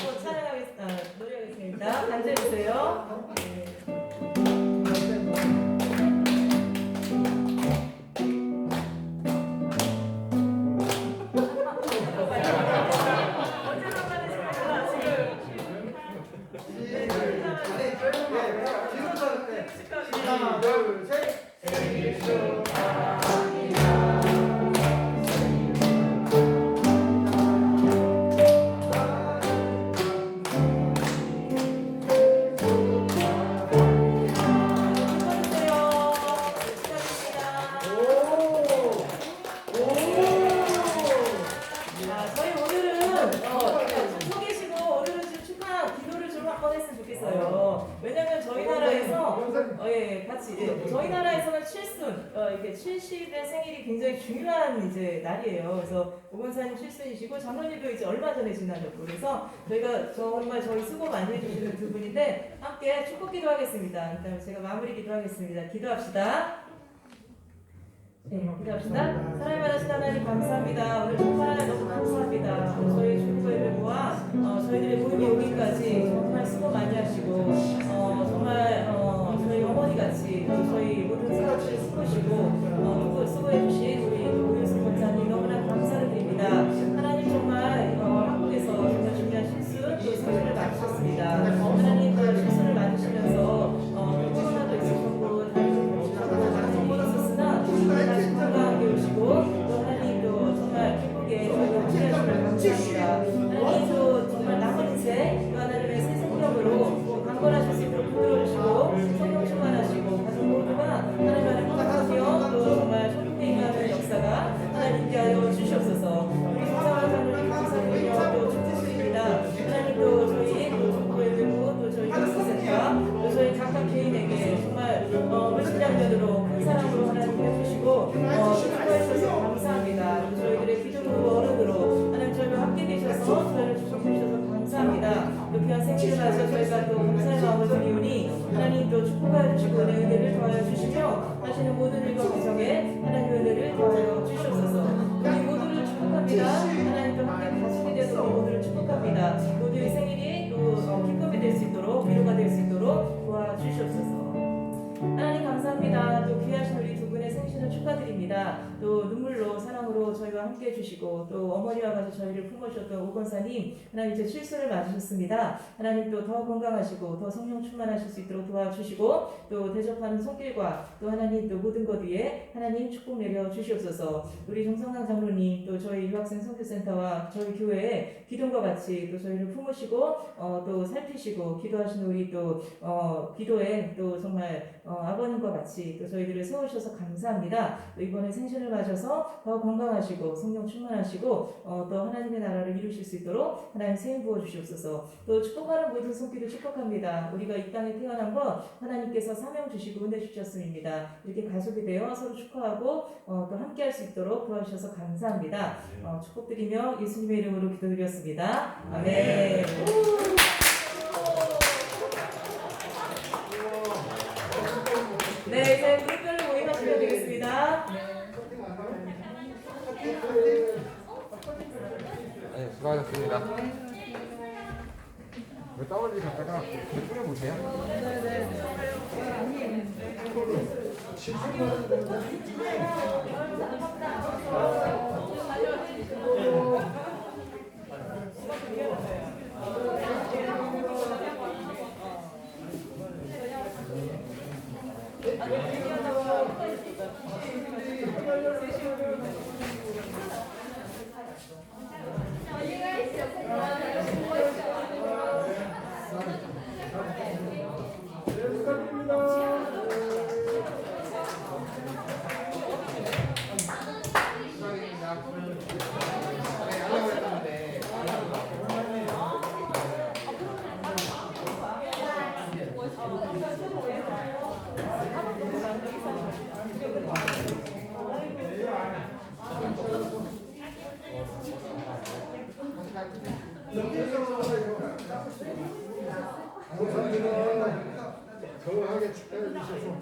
한번 찬양하겠습니다. 노래하겠습니다. 앉아주세요. 예, 같이 예, 저희 나라에서는 칠순 어, 이렇게 칠십의 생일이 굉장히 중요한 이제 날이에요. 그래서 오건사님 칠순이시고 장로님도 이제 얼마 전에 지나셨고 그래서 저희가 정말 저희 수고 많이 해주시는 두 분인데 함께 축복 기도 하겠습니다. 일단 제가 마무리 기도 하겠습니다. 기도합시다. 네, 기도합시다. 사랑을 받으신 하나님 감사합니다. 오늘 정말 너무 감사합니다. 저희 주님과 예배부와 어, 저희들의 모임이 오기까지 정말 수고 많이 하시고 어, 정말 사실을 맞으셨습니다. 축복하여 주시고 내 은혜를 더하여 주시며 하시는 모든 일과 가정에 하나님의 은혜를 더하여 주시옵소서. 우리 모두를 축복합니다. 하나님과 함께 가족이 우리 모두를 축복합니다. 모두의 생일이 또 어, 기쁨이 될 수 있도록 위로가 될 수 있도록 도와주시옵소서. 하나님 감사합니다. 또 귀하신 우리 축하드립니다. 또 눈물로 사랑으로 저희와 함께 해주시고 또 어머니와 같이 저희를 품어주셨던 오건사님 하나님 제 실수를 맞으셨습니다. 하나님 또 더 건강하시고 더 성령 충만하실 수 있도록 도와주시고 또 대접하는 손길과 또 하나님 또 모든 것 위에 하나님 축복 내려 주시옵소서. 우리 정성강 장로님 또 저희 유학생 선교센터와 저희 교회에 기도과 같이 또 저희를 품으시고 어, 또 살피시고 기도하시는 우리 또 어, 기도에 또 정말 어, 아버님과 같이 또 저희들을 세우셔서 감사합니다. 또 이번에 생신을 맞아서 더 건강하시고 성령 충만하시고 어, 또 하나님의 나라를 이루실 수 있도록 하나님 세임 부어 주시옵소서. 또 축복하는 모든 손길을 축복합니다. 우리가 이 땅에 태어난 것 하나님께서 사명 주시고 은혜 주셨음입니다. 이렇게 가족이 되어 서로 축하하고 어, 또 함께 할 수 있도록 도와주셔서 감사합니다. 어, 축복드리며 예수님의 이름으로 기도드렸습니다. 아멘. 네, 이제 그룹별로 모임 하시면 되겠습니다. 네, 수고하셨습니다. 그 떠올리 갖다가 뿌려보세요. 네, special. 건강하게 축하해 주셔서